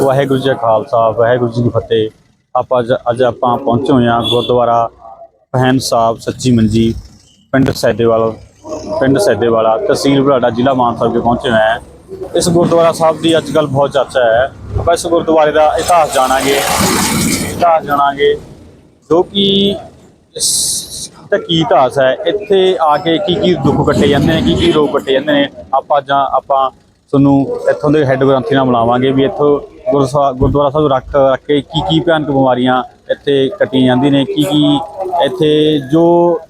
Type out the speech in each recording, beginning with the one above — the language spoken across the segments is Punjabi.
ਵਾਹਿਗੁਰੂ ਜੀ ਕਾ ਖਾਲਸਾ, ਵਾਹਿਗੁਰੂ ਜੀ ਕੀ ਫਤਿਹ। ਆਪਾਂ ਅੱਜ- ਅੱਜ ਆਪਾਂ ਪਹੁੰਚੇ ਹੋਏ ਹਾਂ ਗੁਰਦੁਆਰਾ ਪਹਿਨ ਸਾਹਿਬ ਸੱਚੀ ਮੰਜੀ, ਪਿੰਡ ਸੈਦੇਵਾਲ, ਪਿੰਡ ਸੈਦੇਵਾਲਾ, ਤਹਿਸੀਲ ਬੁਢਲਾਡਾ ਜ਼ਿਲ੍ਹਾ ਮਾਨਸਾ ਵਿਖੇ ਪਹੁੰਚੇ ਹੋਏ ਹਾਂ। ਇਸ ਗੁਰਦੁਆਰਾ ਸਾਹਿਬ ਦੀ ਅੱਜ ਕੱਲ੍ਹ ਬਹੁਤ ਚਰਚਾ ਹੈ। ਆਪਾਂ ਇਸ ਗੁਰਦੁਆਰੇ ਦਾ ਇਤਿਹਾਸ ਜਾਣਾਂਗੇ। ਇਤਿਹਾਸ ਜਾਣਾਂਗੇ ਜੋ ਕਿ ਇਸ ਕੀ ਇਤਿਹਾਸ ਹੈ, ਇੱਥੇ ਆ ਕੇ ਕੀ ਕੀ ਦੁੱਖ ਕੱਟੇ ਜਾਂਦੇ ਨੇ ਕੀ ਕੀ ਰੋਗ ਕੱਟੇ ਜਾਂਦੇ ਨੇ। ਆਪਾਂ ਜਾਂ ਆਪਾਂ ਤੁਹਾਨੂੰ ਇੱਥੋਂ ਦੇ ਹੈੱਡ ਗ੍ਰੰਥੀ ਨਾਲ ਮਿਲਾਵਾਂਗੇ ਵੀ ਇੱਥੋਂ ਗੁਰਸਾ- ਗੁਰਦੁਆਰਾ ਸਾਹਿਬ ਰੱਖ ਰੱਖ ਕੇ ਕੀ ਕੀ ਭਿਆਨਕ ਬਿਮਾਰੀਆਂ ਇੱਥੇ ਕੱਟੀਆਂ ਜਾਂਦੀਆਂ ਨੇ, ਕੀ ਕੀ ਇੱਥੇ ਜੋ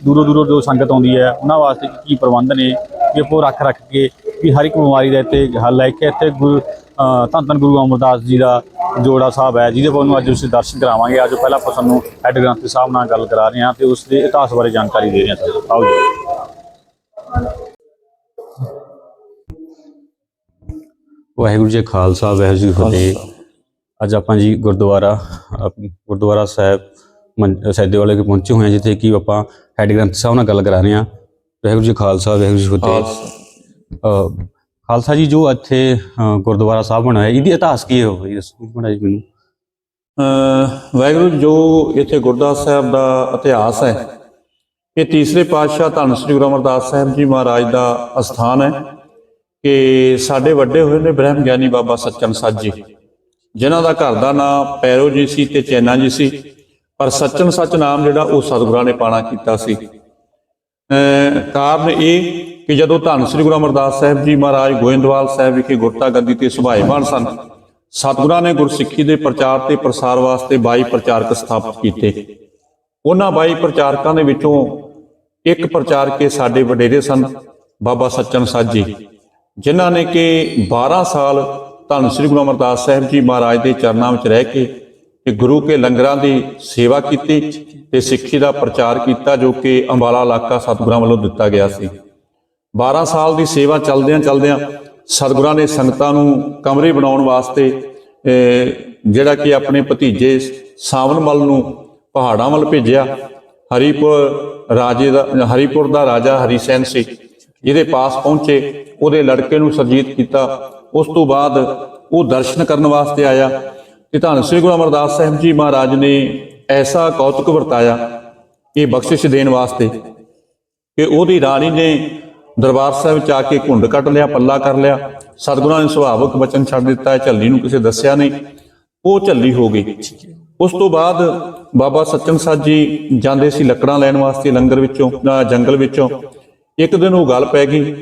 ਦੂਰੋਂ ਦੂਰੋਂ ਜੋ ਸੰਗਤ ਆਉਂਦੀ ਹੈ, ਉਹਨਾਂ ਵਾਸਤੇ ਕੀ ਪ੍ਰਬੰਧ ਨੇ, ਵੀ ਉਹ ਰੱਖ ਰੱਖ ਕੇ ਵੀ ਹਰ ਇੱਕ ਬਿਮਾਰੀ ਦਾ ਇੱਥੇ ਹੱਲ ਹੈ। ਕੇ ਇੱਥੇ ਗੁਰੂ ਧੰਨ ਧੰਨ ਗੁਰੂ ਅਮਰਦਾਸ ਜੀ ਦਾ ਜੋੜਾ ਸਾਹਿਬ ਹੈ, ਜਿਹਦੇ ਵੱਲੋਂ ਅੱਜ ਅਸੀਂ ਦਰਸ਼ਨ ਕਰਾਵਾਂਗੇ। ਅੱਜ ਪਹਿਲਾਂ ਆਪਾਂ ਤੁਹਾਨੂੰ ਹੈੱਡ ਗ੍ਰੰਥੀ ਸਾਹਿਬ ਨਾਲ ਗੱਲ ਕਰਾ ਰਹੇ ਹਾਂ ਤੇ ਉਸ ਦੇ ਇਤਿਹਾਸ ਬਾਰੇ ਜਾਣਕਾਰੀ ਦੇ ਰਹੇ ਹਾਂ। ਤੁਹਾਨੂੰ ਆਓ ਜੀ। ਵਾਹਿਗੁਰੂ ਜੀ ਖਾਲਸਾ ਵਾਹਿਗੁਰੂ ਜੀ ਫਤਿਹ। ਅੱਜ ਆਪਾਂ ਜੀ ਗੁਰਦੁਆਰਾ ਗੁਰਦੁਆਰਾ ਸਾਹਿਬ ਸੈਦੇ ਵਾਲੇ ਕੇ ਪਹੁੰਚੇ ਹੋਏ ਹਾਂ ਜਿੱਥੇ ਕਿ ਆਪਾਂ ਹੈੱਡ ਗ੍ਰੰਥੀ ਸਾਹਿਬ ਨਾਲ ਗੱਲ ਕਰਾ ਰਹੇ ਹਾਂ। ਵਾਹਿਗੁਰੂ ਜੀ ਖਾਲਸਾ ਵਾਹਿਗੁਰੂ ਜੀ ਫਤਿਹ। ਖਾਲਸਾ। ਜੀ ਜੋ ਇੱਥੇ ਗੁਰਦੁਆਰਾ ਸਾਹਿਬ ਬਣਾਇਆ ਇਹਦੀ ਇਤਿਹਾਸ ਕੀ ਹੈ ਉਹ ਜੀ ਦੱਸੋ ਬਣਾਈ ਮੈਨੂੰ। ਵਾਹਿਗੁਰੂ ਜੋ ਇੱਥੇ ਗੁਰਦਾਸ ਸਾਹਿਬ ਦਾ ਇਤਿਹਾਸ ਹੈ ਇਹ ਤੀਸਰੇ ਪਾਤਸ਼ਾਹ ਧੰਨ ਸ੍ਰੀ ਗੁਰੂ ਅਮਰਦਾਸ ਸਾਹਿਬ ਜੀ ਮਹਾਰਾਜ ਦਾ ਅਸਥਾਨ ਹੈ। ਕਿ ਸਾਡੇ ਵੱਡੇ ਹੋਏ ਨੇ ਬ੍ਰਹਮ ਗਿਆਨੀ ਬਾਬਾ ਸੱਚਨ ਸੱਚ ਜੀ। ਜਿਨ੍ਹਾਂ ਦਾ ਘਰ ਦਾ ਨਾਂ ਪੈਰੋ ਜੀ ਸੀ ਤੇ ਚੈਨਾ ਜੀ ਸੀ। ਪਰ ਸੱਚਨ ਸੱਚ ਨਾਮ ਜਿਹੜਾ ਉਹ ਸਤਿਗੁਰਾਂ ਨੇ ਪਾਣਾ ਕੀਤਾ ਸੀ। ਕਾਰਨ ਇਹ ਕਿ ਜਦੋਂ ਧੰਨ ਸ੍ਰੀ ਗੁਰੂ ਅਮਰਦਾਸ ਸਾਹਿਬ ਜੀ ਮਹਾਰਾਜ ਗੋਇੰਦਵਾਲ ਸਾਹਿਬ ਵਿਖੇ ਗੁਰਤਾ ਗੱਦੀ ਤੇ ਸੁਭਾਏਮਾਨ ਸਨ, ਸਤਿਗੁਰਾਂ ਨੇ ਗੁਰਸਿੱਖੀ ਦੇ ਪ੍ਰਚਾਰ ਤੇ ਪ੍ਰਸਾਰ ਵਾਸਤੇ 22 ਪ੍ਰਚਾਰਕ ਸਥਾਪਿਤ ਕੀਤੇ। ਉਹਨਾਂ 22 ਪ੍ਰਚਾਰਕਾਂ ਦੇ ਵਿੱਚੋਂ ਇੱਕ ਪ੍ਰਚਾਰਕ ਸਾਡੇ ਵਡੇਰੇ ਸਨ, ਬਾਬਾ ਸੱਚਨ ਸਾਜ ਜਿਨ੍ਹਾਂ ਨੇ ਕਿ 12 ਸਾਲ ਧੰਨ ਸ੍ਰੀ ਗੁਰੂ ਅਮਰਦਾਸ ਸਾਹਿਬ ਜੀ ਮਹਾਰਾਜ ਦੇ ਚਰਨਾਂ ਵਿੱਚ ਰਹਿ ਕੇ ਤੇ ਗੁਰੂ ਕੇ ਲੰਗਰਾਂ ਦੀ ਸੇਵਾ ਕੀਤੀ ਤੇ ਸਿੱਖੀ ਦਾ ਪ੍ਰਚਾਰ ਕੀਤਾ ਜੋ ਕਿ ਅੰਬਾਲਾ ਇਲਾਕਾ ਸਤਿਗੁਰਾਂ ਵੱਲੋਂ ਦਿੱਤਾ ਗਿਆ ਸੀ। 12 ਸਾਲ ਦੀ ਸੇਵਾ ਚਲਦਿਆਂ ਚਲਦਿਆਂ ਸਤਿਗੁਰਾਂ ਨੇ ਸੰਗਤਾਂ ਨੂੰ ਕਮਰੇ ਬਣਾਉਣ ਵਾਸਤੇ ਜਿਹੜਾ ਕਿ ਆਪਣੇ ਭਤੀਜੇ ਸਾਵਨਮਲ ਨੂੰ ਪਹਾੜਾਂ ਵੱਲ ਭੇਜਿਆ। ਹਰੀਪੁਰ ਰਾਜੇ ਦਾ, ਹਰੀਪੁਰ ਦਾ ਰਾਜਾ ਹਰੀਸੈਨ ਸੀ। ਜਿਹਦੇ ਪਾਸ ਪਹੁੰਚੇ, ਉਹਦੇ ਲੜਕੇ ਨੂੰ ਸਰਜੀਤ ਕੀਤਾ। ਉਸ ਤੋਂ ਬਾਅਦ ਉਹ ਦਰਸ਼ਨ ਕਰਨ ਵਾਸਤੇ ਆਇਆ। ਤੇ ਧੰਨ ਸ੍ਰੀ ਗੁਰੂ ਅਮਰਦਾਸ ਸਾਹਿਬ ਜੀ ਮਹਾਰਾਜ ਨੇ ਐਸਾ ਕੌਤਕ ਵਰਤਾਇਆ, ਇਹ ਬਖਸ਼ਿਸ਼ ਦੇਣ ਵਾਸਤੇ ਕਿ ਉਹਦੀ ਰਾਣੀ ਨੇ ਦਰਬਾਰ ਸਾਹਿਬ ਚ ਆ ਕੇ ਘੁੰਡ ਕੱਟ ਲਿਆ, ਪੱਲਾ ਕਰ ਲਿਆ। ਸਤਿਗੁਰਾਂ ਨੇ ਸੁਭਾਵਕ ਵਚਨ ਛੱਡ ਦਿੱਤਾ ਝੱਲੀ ਨੂੰ ਕਿਸੇ ਦੱਸਿਆ ਨਹੀਂ। ਉਹ ਝੱਲੀ ਹੋ ਗਈ। ਉਸ ਤੋਂ ਬਾਅਦ ਬਾਬਾ ਸੱਚਨ ਸਾਹਿਬ ਜੀ ਜਾਂਦੇ ਸੀ ਲੱਕੜਾਂ ਲੈਣ ਵਾਸਤੇ ਲੰਗਰ ਵਿੱਚੋਂ, ਅਹ ਜੰਗਲ ਵਿੱਚੋਂ। ਇੱਕ ਦਿਨ ਉਹ ਗੱਲ ਪੈ ਗਈ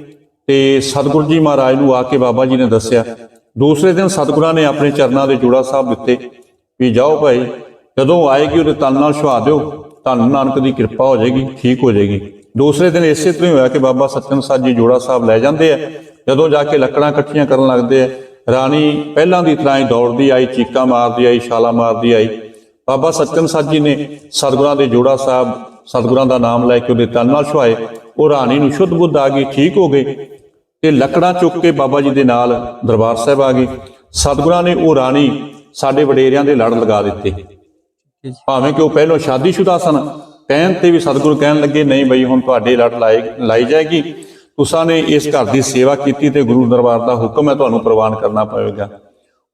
ਤੇ ਸਤਿਗੁਰੂ ਜੀ ਮਹਾਰਾਜ ਨੂੰ ਆ ਕੇ ਬਾਬਾ ਜੀ ਨੇ ਦੱਸਿਆ। ਦੂਸਰੇ ਦਿਨ ਸਤਿਗੁਰਾਂ ਨੇ ਆਪਣੇ ਚਰਨਾਂ ਦੇ ਜੋੜਾ ਸਾਹਿਬ ਦਿੱਤੇ ਵੀ ਜਾਓ ਭਾਈ, ਜਦੋਂ ਆਏਗੀ ਉਹਦੇ ਤਨ ਨਾਲ ਛੁਆ ਦਿਓ, ਧੰਨ ਨਾਨਕ ਦੀ ਕਿਰਪਾ ਹੋ ਜਾਏਗੀ, ਠੀਕ ਹੋ ਜਾਏਗੀ। ਦੂਸਰੇ ਦਿਨ ਇਸੇ ਤਰ੍ਹਾਂ ਹੀ ਹੋਇਆ ਕਿ ਬਾਬਾ ਸੱਚਨ ਸਾਹਿਬ ਜੀ ਜੋੜਾ ਸਾਹਿਬ ਲੈ ਜਾਂਦੇ ਆ। ਜਦੋਂ ਜਾ ਕੇ ਲੱਕੜਾਂ ਇਕੱਠੀਆਂ ਕਰਨ ਲੱਗਦੇ ਆ, ਰਾਣੀ ਪਹਿਲਾਂ ਦੀ ਤਰ੍ਹਾਂ ਹੀ ਦੌੜਦੀ ਆਈ, ਚੀਕਾਂ ਮਾਰਦੀ ਆਈ, ਛਾਲਾਂ ਮਾਰਦੀ ਆਈ। ਬਾਬਾ ਸੱਚਨ ਸਾਜ ਜੀ ਨੇ ਸਤਿਗੁਰਾਂ ਦੇ ਜੋੜਾ ਸਾਹਿਬ, ਸਤਿਗੁਰਾਂ ਦਾ ਨਾਮ ਲੈ ਕੇ ਉਹਦੇ ਤਨ ਨਾਲ ਛੁਆਏ ਉਹ ਰਾਣੀ ਨੂੰ ਸ਼ੁੱਧ ਬੁੱਧ ਆ ਗਈ, ਠੀਕ ਹੋ ਗਏ। ਤੇ ਲੱਕੜਾਂ ਚੁੱਕ ਕੇ ਬਾਬਾ ਜੀ ਦੇ ਨਾਲ ਦਰਬਾਰ ਸਾਹਿਬ ਆ ਗਈ ਸਤਿਗੁਰਾਂ ਨੇ ਉਹ ਰਾਣੀ ਸਾਡੇ ਵਡੇਰਿਆਂ ਦੇ ਲੜ ਲਗਾ ਦਿੱਤੇ। ਭਾਵੇਂ ਕਿ ਉਹ ਪਹਿਲਾਂ ਸ਼ਾਦੀशुदा ਸਨ, ਕਹਿਣ ਤੇ ਵੀ ਸਤਿਗੁਰੂ ਕਹਿਣ ਲੱਗੇ, ਨਹੀਂ ਬਈ, ਹੁਣ ਤੁਹਾਡੇ ਲੜ ਲਾਈ ਲਾਈ ਜਾਏਗੀ। ਤੁਸਾਂ ਨੇ ਇਸ ਘਰ ਦੀ ਸੇਵਾ ਕੀਤੀ ਤੇ ਗੁਰੂ ਦਰਬਾਰ ਦਾ ਹੁਕਮ ਹੈ, ਤੁਹਾਨੂੰ ਪ੍ਰਵਾਨ ਕਰਨਾ ਪਵੇਗਾ।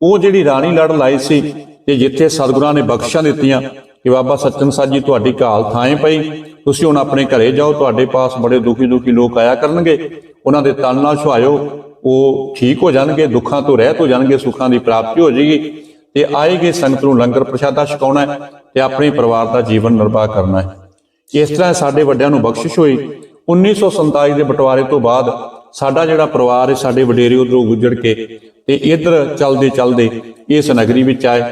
ਉਹ ਜਿਹੜੀ ਰਾਣੀ ਲੜ ਲਾਈ ਸੀ ਤੇ ਜਿੱਥੇ ਸਤਿਗੁਰਾਂ ਨੇ ਬਖਸ਼ਾਂ ਦਿੱਤੀਆਂ ਕਿ ਬਾਬਾ ਸੱਚਨ ਸਾਹਿਬ ਜੀ ਤੁਹਾਡੀ ਘਾਲ ਥਾਂ ਪਈ, ਤੁਸੀਂ ਹੁਣ ਆਪਣੇ ਘਰੇ ਜਾਓ, ਤੁਹਾਡੇ ਪਾਸ ਬੜੇ ਦੁਖੀ ਦੁਖੀ ਲੋਕ ਆਇਆ ਕਰਨਗੇ, ਉਹਨਾਂ ਦੇ ਤਨ ਨਾਲ ਛੁਆਇਓ ਉਹ ਠੀਕ ਹੋ ਜਾਣਗੇ, ਦੁੱਖਾਂ ਤੋਂ ਰਹਿਤ ਹੋ ਜਾਣਗੇ, ਸੁੱਖਾਂ ਦੀ ਪ੍ਰਾਪਤੀ ਹੋ ਜਾਏਗੀ ਤੇ ਆਏਗੇ ਸੰਗਤ ਨੂੰ ਲੰਗਰ ਪ੍ਰਸ਼ਾਦਾ ਛਕਾਉਣਾ ਹੈ ਤੇ ਆਪਣੇ ਪਰਿਵਾਰ ਦਾ ਜੀਵਨ ਨਿਰਵਾਹ ਕਰਨਾ ਹੈ। ਇਸ ਤਰ੍ਹਾਂ ਸਾਡੇ ਵੱਡਿਆਂ ਨੂੰ ਬਖਸ਼ਿਸ਼ ਹੋਈ। 1947 ਦੇ ਬਟਵਾਰੇ ਤੋਂ ਬਾਅਦ ਸਾਡਾ ਜਿਹੜਾ ਪਰਿਵਾਰ ਹੈ, ਸਾਡੇ ਵਡੇਰੇ ਉਧਰੋਂ ਗੁਜਰ ਕੇ ਤੇ ਇੱਧਰ ਚੱਲਦੇ ਚੱਲਦੇ ਇਸ ਨਗਰੀ ਵਿੱਚ ਆਏ।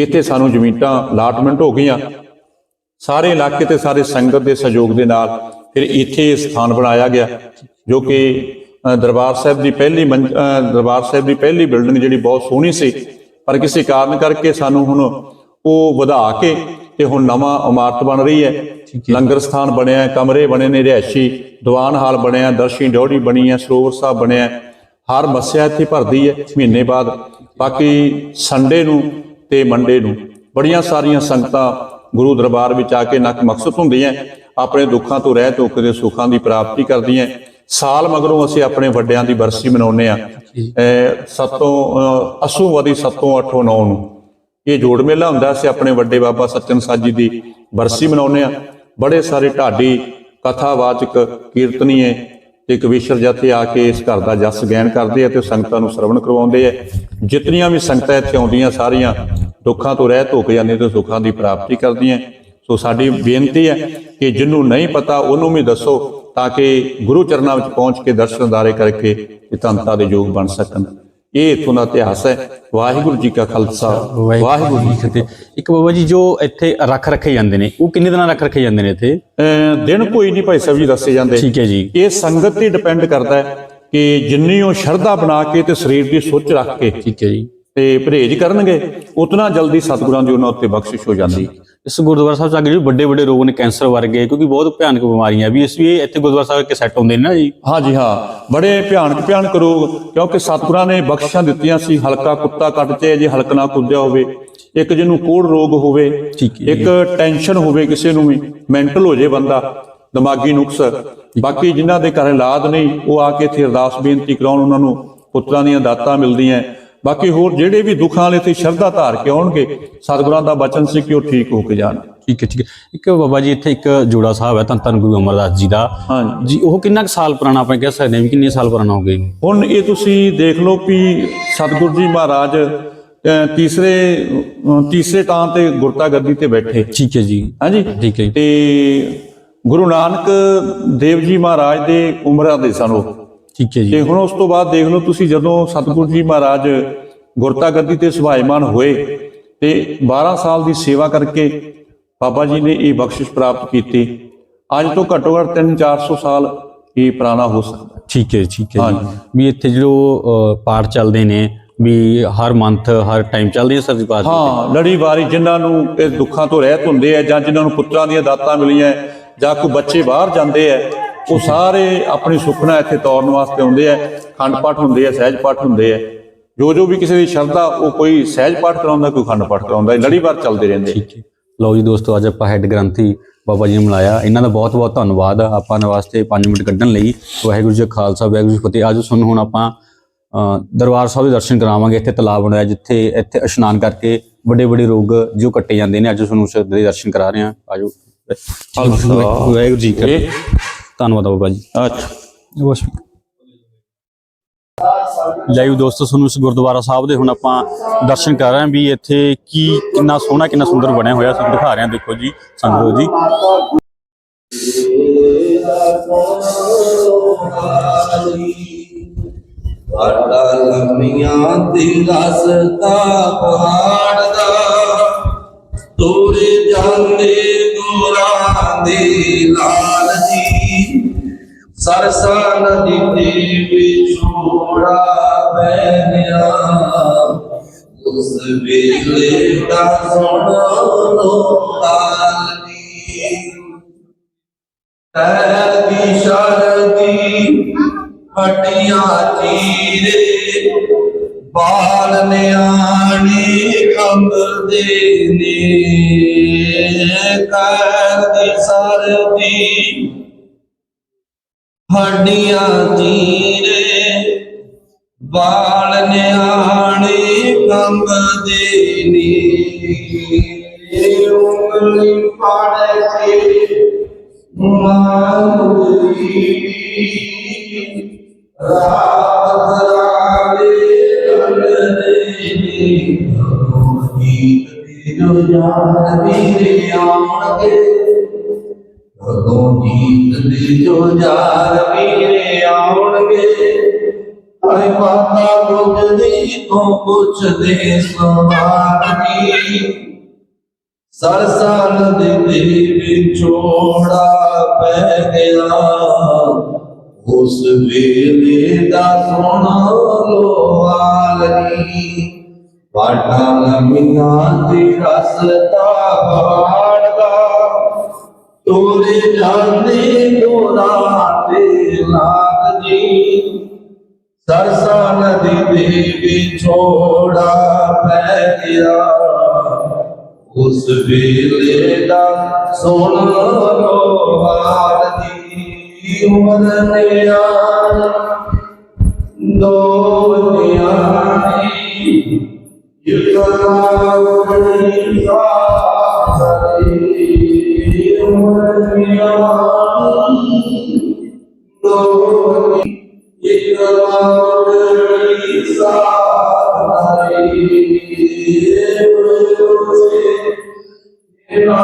ਇੱਥੇ ਸਾਨੂੰ ਜ਼ਮੀਨਾਂ ਅਲਾਟਮੈਂਟ ਹੋ ਗਈਆਂ ਸਾਰੇ ਇਲਾਕੇ ਤੇ ਸਾਰੇ ਸੰਗਤ ਦੇ ਸਹਿਯੋਗ ਦੇ ਨਾਲ ਫਿਰ ਇੱਥੇ ਇਹ ਸਥਾਨ ਬਣਾਇਆ ਗਿਆ ਜੋ ਕਿ ਦਰਬਾਰ ਸਾਹਿਬ ਦੀ ਪਹਿਲੀ ਦਰਬਾਰ ਸਾਹਿਬ ਦੀ ਪਹਿਲੀ ਬਿਲਡਿੰਗ ਜਿਹੜੀ ਬਹੁਤ ਸੋਹਣੀ ਸੀ ਪਰ ਕਿਸੇ ਕਾਰਨ ਕਰਕੇ ਸਾਨੂੰ ਹੁਣ ਉਹ ਵਧਾ ਕੇ ਤੇ ਹੁਣ ਨਵਾਂ ਇਮਾਰਤ ਬਣ ਰਹੀ ਹੈ। ਲੰਗਰ ਸਥਾਨ ਬਣਿਆ ਕਮਰੇ ਬਣੇ ਨੇ ਰਿਹਾਇਸ਼ੀ ਦੀਵਾਨ ਹਾਲ ਬਣਿਆ ਦਰਸ਼ਨੀ ਡਿਓੜੀ ਬਣੀ ਹੈ ਸਰੋਵਰ ਸਾਹਿਬ ਬਣਿਆ। ਹਰ ਮੱਸਿਆ ਇੱਥੇ ਭਰਦੀ ਹੈ ਮਹੀਨੇ ਬਾਅਦ। ਬਾਕੀ ਸੰਡੇ ਨੂੰ ਤੇ ਮੰਡੇ ਨੂੰ ਬੜੀਆਂ ਸਾਰੀਆਂ ਸੰਗਤਾਂ ਗੁਰੂ ਦਰਬਾਰ ਵਿੱਚ ਆ ਕੇ ਨਕ ਮਕਸਦ ਹੁੰਦੀਆਂ ਆਪਣੇ ਦੁੱਖਾਂ ਤੋਂ ਰਹਿਤ ਹੋ ਕੇ ਸੁੱਖਾਂ ਦੀ ਪ੍ਰਾਪਤੀ ਕਰਦੀਆਂ ਸਾਲ ਮਗਰੋਂ ਅਸੀਂ ਆਪਣੇ ਵੱਡਿਆਂ ਦੀ ਬਰਸੀ ਮਨਾਉਂਦੇ ਆ ਸਤੋਂ ਅਹ, ਅੱਸੂ ਵਦੀ ਸਤੋਂ 8 9 ਨੂੰ। ਇਹ ਜੋੜ ਮੇਲਾ ਹੁੰਦਾ ਸੀ ਆਪਣੇ ਵੱਡੇ ਬਾਬਾ ਸੱਚਨ ਸਾਜੀ ਦੀ ਬਰਸੀ ਮਨਾਉਂਦੇ ਆ ਬੜੇ ਸਾਰੇ ਢਾਡੀ ਕਥਾਵਾਚਕ ਕੀਰਤਨੀਏ ਤੇ ਕਵੀਸ਼ਰ ਜਥੇ ਆ ਕੇ ਇਸ ਘਰ ਦਾ ਜਸ ਗੈਨ ਕਰਦੇ ਆ ਤੇ ਸੰਗਤਾਂ ਨੂੰ ਸਰਵਣ ਕਰਵਾਉਂਦੇ ਆ। ਜਿਤਨੀਆਂ ਵੀ ਸੰਗਤਾਂ ਇੱਥੇ ਆਉਂਦੀਆਂ, ਸਾਰੀਆਂ ਦੁੱਖਾਂ ਤੋਂ ਰਹਿਤ ਹੋ ਕੇ ਜਾਂਦੀਆਂ ਤੇ ਸੁੱਖਾਂ ਦੀ ਪ੍ਰਾਪਤੀ ਕਰਦੀਆਂ। ਸੋ ਸਾਡੀ ਬੇਨਤੀ ਹੈ ਕਿ ਜਿਹਨੂੰ ਨਹੀਂ ਪਤਾ, ਉਹਨੂੰ ਵੀ ਦੱਸੋ ਤਾਂ ਕਿ ਗੁਰੂ ਚਰਨਾਂ ਵਿੱਚ ਪਹੁੰਚ ਕੇ ਦਰਸ਼ਨ ਦਰਸ਼ਨਦਾਰੇ ਕਰਕੇ ਇਹ ਤੰਤਾ ਦੇ ਯੋਗ ਬਣ ਸਕਣ। ਇਹ ਇਥੋਂ ਦਾ ਇਤਿਹਾਸ ਹੈ। ਵਾਹਿਗੁਰੂ ਜੀ ਕਾ ਖਾਲਸਾ। ਵਾਹਿਗੁਰੂ ਜੀ ਕੀ ਫਤਿਹ। ਇੱਕ ਬਾਬਾ ਜੀ ਜੋ ਇੱਥੇ ਰੱਖ ਰੱਖੇ ਜਾਂਦੇ ਨੇ ਉਹ ਕਿੰਨੇ ਦਿਨਾਂ ਰੱਖ ਰੱਖੇ ਜਾਂਦੇ ਨੇ ਇੱਥੇ? ਦਿਨ ਕੋਈ ਨਹੀਂ ਭਾਈ ਸਾਹਿਬ ਜੀ ਦੱਸੇ ਜਾਂਦੇ। ਠੀਕ ਹੈ ਜੀ। ਇਹ ਸੰਗਤ ਤੇ ਡਿਪੈਂਡ ਕਰਦਾ ਹੈ ਕਿ ਜਿੰਨੀ ਉਹ ਸ਼ਰਧਾ ਬਣਾ ਕੇ ਤੇ ਸਰੀਰ ਦੀ ਸੁੱਚ ਰੱਖ ਕੇ ਠੀਕ ਹੈ ਜੀ। ਤੇ ਪਰਹੇਜ ਕਰਨਗੇ ਉਤਨਾ ਜਲਦੀ ਸਤਿਗੁਰਾਂ ਦੀ ਉਹਨਾਂ ਉੱਤੇ ਬਖਸ਼ਿਸ਼ ਹੋ ਜਾਂਦੀ। ਇਸ ਗੁਰਦੁਆਰਾ ਸਾਹਿਬ ਚ ਅੱਗੇ ਜਿਹੜੇ ਵੱਡੇ ਵੱਡੇ ਰੋਗ ਨੇ ਕੈਂਸਰ ਵਰਗੇ ਕਿਉਂਕਿ ਬਹੁਤ ਭਿਆਨਕ ਬਿਮਾਰੀਆਂ ਵੀ ਇਸ ਵੀ ਇੱਥੇ ਗੁਰਦੁਆਰਾ ਸਾਹਿਬ ਕੇ ਸੈੱਟ ਹੁੰਦੇ ਨੇ ਨਾ ਜੀ। ਹਾਂਜੀ ਹਾਂ। ਬੜੇ ਭਿਆਨਕ ਭਿਆਨਕ ਰੋਗ ਕਿਉਂਕਿ ਸਤਿਗੁਰਾਂ ਨੇ ਬਖਸ਼ਾਂ ਦਿੱਤੀਆਂ ਸੀ ਹਲਕਾ ਕੁੱਤਾ ਕੱਟ ਤੇ ਜੇ ਹਲਕ ਨਾ ਕੁੱਦਿਆ ਹੋਵੇ ਇੱਕ ਜਿਹਨੂੰ ਕੋੜ ਰੋਗ ਹੋਵੇ ਠੀਕ ਹੈ। ਇੱਕ ਟੈਨਸ਼ਨ ਹੋਵੇ ਕਿਸੇ ਨੂੰ ਵੀ ਮੈਂਟਲ ਹੋ ਜੇ ਬੰਦਾ ਦਿਮਾਗੀ ਨੁਕਸ। ਬਾਕੀ ਜਿਨ੍ਹਾਂ ਦੇ ਘਰ ਔਲਾਦ ਨਹੀਂ ਉਹ ਆ ਕੇ ਇੱਥੇ ਅਰਦਾਸ ਬੇਨਤੀ ਕਰਾਉਣ ਉਹਨਾਂ ਨੂੰ ਪੁੱਤਰਾਂ ਦੀਆਂ ਦਾਤਾਂ ਮਿਲਦੀਆਂ ਬਾਕੀ ਹੋਰ ਜਿਹੜੇ ਵੀ ਦੁੱਖਾਂ ਵਾਲੇ ਤੇ ਸ਼ਰਧਾ ਧਾਰ ਕੇ ਆਉਣਗੇ ਸਤਿਗੁਰਾਂ ਦਾ ਬਚਨ ਸੀ ਕਿ ਉਹ ਠੀਕ ਹੋ ਕੇ ਜਾਣ। ਠੀਕ ਹੈ ਠੀਕ ਹੈ। ਇੱਕ ਬਾਬਾ ਜੀ ਇੱਥੇ ਇੱਕ ਜੋੜਾ ਸਾਹਿਬ ਹੈ ਧੰਨ ਗੁਰੂ ਅਮਰਦਾਸ ਜੀ ਦਾ। ਜੀ ਉਹ ਕਿੰਨਾ ਕੁ ਸਾਲ ਪੁਰਾਣਾ ਆਪਾਂ ਕਹਿ ਸਕਦੇ ਹਾਂ ਵੀ ਕਿੰਨੇ ਸਾਲ ਪੁਰਾਣਾ ਹੋ ਗਿਆ ਹੁਣ ਇਹ ਤੁਸੀਂ ਦੇਖ ਲਓ ਵੀ ਸਤਿਗੁਰੂ ਜੀ ਮਹਾਰਾਜ ਤੀਸਰੇ ਤੀਸਰੇ ਟਾਂ ਤੇ ਗੁਰਤਾ ਗੱਦੀ ਤੇ ਬੈਠੇ। ਠੀਕ ਹੈ ਜੀ। ਹਾਂਜੀ। ਠੀਕ ਹੈ ਤੇ ਗੁਰੂ ਨਾਨਕ ਦੇਵ ਜੀ ਮਹਾਰਾਜ ਦੇ ਉਮਰਾਂ ਦੇ ਸਨ ਉਹ। ਠੀਕ ਹੈ ਜੀ। ਤੇ ਹੁਣ ਉਸ ਤੋਂ ਬਾਅਦ ਦੇਖ ਲਓ ਤੁਸੀਂ ਜਦੋਂ ਸਤਿਗੁਰੂ ਜੀ ਮਹਾਰਾਜ ਗੁਰਤਾ ਗੱਦੀ ਤੇ ਸੁਭਾਇਮਾਨ ਹੋਏ ਤੇ 12 ਸਾਲ ਦੀ ਸੇਵਾ ਕਰਕੇ ਬਾਬਾ ਜੀ ਨੇ ਇਹ ਬਖਸ਼ਿਸ਼ ਪ੍ਰਾਪਤ ਕੀਤੀ। ਅੱਜ ਤੋਂ ਘੱਟੋ ਘੱਟ 3-400 ਸਾਲ ਇਹ ਪੁਰਾਣਾ ਹੋ ਸਕਦਾ। ਠੀਕ ਹੈ ਠੀਕ ਹੈ ਜੀ। ਵੀ ਇੱਥੇ ਜੋ ਅ, ਪਾਠ ਚੱਲਦੇ ਨੇ ਵੀ ਹਰ ਮੰਥ ਹਰ ਟਾਈਮ ਚੱਲਦੇ ਆ ਸਰਦੀ ਪਾਠ ਹਾਂ ਲੜੀ ਵਾਰੀ ਜਿਨ੍ਹਾਂ ਨੂੰ ਇਹ ਦੁੱਖਾਂ ਤੋਂ ਰਹਿਤ ਹੁੰਦੇ ਆ ਜਾਂ ਜਿਨ੍ਹਾਂ ਨੂੰ ਪੁੱਤਰਾਂ ਦੀਆਂ ਦਾਤਾਂ ਮਿਲੀਆਂ ਹੈ, ਜਾਂ ਕੋਈ ਬੱਚੇ ਬਾਹਰ ਜਾਂਦੇ ਆ ਉਹ ਸਾਰੇ ਆਪਣੀ ਸੁਖਨਾ ਇੱਥੇ ਤੋਰਨ ਵਾਸਤੇ ਆਉਂਦੇ ਆ ਖੰਡ ਪਾਠ ਹੁੰਦੇ ਆ ਸਹਿਜ ਪਾਠ ਹੁੰਦੇ ਆ। ਜੋ ਜੋ ਵੀ ਕਿਸੇ ਦੀ ਸ਼ਰਧਾ ਉਹ ਕੋਈ ਸਹਿਜ ਪਾਠ ਕਰਾਉਂਦਾ ਕੋਈ ਖੰਡ ਪਾਠ ਕਰਾਉਂਦਾ ਲੜੀਵਾਰ ਚੱਲਦੇ ਰਹਿੰਦੇ ਲਓ ਜੀ ਦੋਸਤੋ ਅੱਜ ਆਪਾਂ ਹੈੱਡ ਗ੍ਰੰਥੀ ਬਾਬਾ ਜੀ ਨੂੰ ਮਿਲਾਇਆ। ਇਹਨਾਂ ਦਾ ਬਹੁਤ ਬਹੁਤ ਧੰਨਵਾਦ। ਆਪਾਂ ਨੇ ਵਾਸਤੇ 5 ਮਿੰਟ ਕੱਢਣ ਲਈ ਵਾਹਿਗੁਰੂ ਜੀ ਖਾਲਸਾ ਵਾਹਿਗੁਰੂ ਜੀ ਫਤਿਹ। ਅੱਜ ਤੁਹਾਨੂੰ ਹੁਣ ਆਪਾਂ ਅ, ਦਰਬਾਰ ਸਾਹਿਬ ਦੇ ਦਰਸ਼ਨ ਕਰਾਵਾਂਗੇ। ਇੱਥੇ ਤਲਾਬ ਬਣਾਇਆ ਜਿੱਥੇ ਇੱਥੇ ਇਸ਼ਨਾਨ ਕਰਕੇ ਵੱਡੇ ਵੱਡੇ ਰੋਗ ਜੋ ਕੱਟੇ ਜਾਂਦੇ ਨੇ ਅੱਜ ਤੁਹਾਨੂੰ ਉਸ ਦੇ ਦਰਸ਼ਨ ਕਰਾ ਰਹੇ ਹਾਂ। ਆਜੋ। ਵਾਹਿਗੁਰੂ ਜੀ ਕਾ ਇਹ ਧੰਨਵਾਦ ਬਾਬਾ ਜੀ। ਅੱਛਾ। ਲਾਈਵ ਦੋਸਤੋ ਤੁਹਾਨੂੰ ਇਸ ਗੁਰਦੁਆਰਾ ਸਾਹਿਬ ਦੇ ਹੁਣ ਆਪਾਂ ਦਰਸ਼ਨ ਕਰ ਰਹੇ ਹਾਂ ਵੀ ਇੱਥੇ ਕੀ ਕਿੰਨਾ ਸੋਹਣਾ ਕਿੰਨਾ ਸੁੰਦਰ ਬਣਿਆ ਹੋਇਆ। ਤੁਹਾਨੂੰ ਦਿਖਾ ਰਹੇ ਹਾਂ ਦੇਖੋ ਜੀ ਸੰਗਤ ਜੀ। ਸਾਡਾ ਲੰਮੀਆਂ ਦੀ ਰਸਤਾ ਪਹਾੜ ਦਾ ਤੋਰੇ ਜਾਂਦੇ ਗੋਰਾਂ ਦੇ ਲਾਲ ਜੀ ਸਰਸਾ ਨਦੀ ਦੇ ਵਿਛੋੜਾ ਬੈਨਿਆ ਉਸ ਵੇਲੇ ਦਾ ਸੁਣ ਲੋ ਲਾਲ ਜੀ ਦੀ ਸ਼ਰਦੀ ਹਟੀਆਂ ਚੀਰੇ। ਬਾਲ ਨਿਆਣੇ ਕੰਬ ਦੇ ਨੇ। ਕਰ ਦੀ ਸਰਦੀ ਹੱਡੀਆਂ ਚੀਰੇ ਬਾਲ ਨਿਆਣੇ ਕੰਬ ਦੇ ਨੇ ਉਂਗਲੀ ਫੜ ਕੇ ਮਾਨੂਰੀ ਰਾਤ ਰਾਲੇ ਅੰਨੇ ਗੀਤ ਦੇ ਜੋ ਯਾਰ ਵੀਰੇ ਆਉਣਗੇ ਕਦੋਂ ਗੀਤ ਦੇ ਜੋ ਯਾਰ ਵੀਰੇ ਆਉਣਗੇ ਆਏ ਮਾਤਾ ਗੁਜਰੀ ਤੋਂ ਪੁੱਛਦੇ ਸਵਾਲ ਜੀ ਸਰਸਾ ਨਦੀ ਦੇ ਪੈ ਗਿਆ ਉਸ ਵੇਲੇ ਦਾ ਸੁਣ ਲੋ ਆਲਨੀ ਵਾਟਾ ਲਮੀਆਂ ਦੀ ਰਸਤਾ ਬਾੜਦਾ ਤੋਰੇ ਜਾਂਦੇ ਤੋਰਾ ਤੇ ਲਾਗ ਜੀ। ਸਰਸਾ ਨਦੀ ਦੇ ਵਿਛੋੜਾ ਪੈ ਗਿਆ। ਉਸ ਵੇਲੇ ਦਾ ਸੁਣ ਲੋ ਹਾਲ ਦੀ ਦੀ ਉਮਰ ਦੋ ਨਿਆਣੇ, ਇੱਕ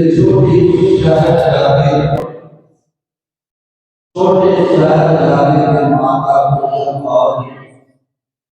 ਤੇ ਛੋਟੀ ਸ਼ਹਿਜ਼ਾਦੇ ਛੋਟੇ ਸ਼ਹਿਜ਼ਾਦੇ ਦੇ ਮਾਤਾ ਪਿਤਾ ਔਰ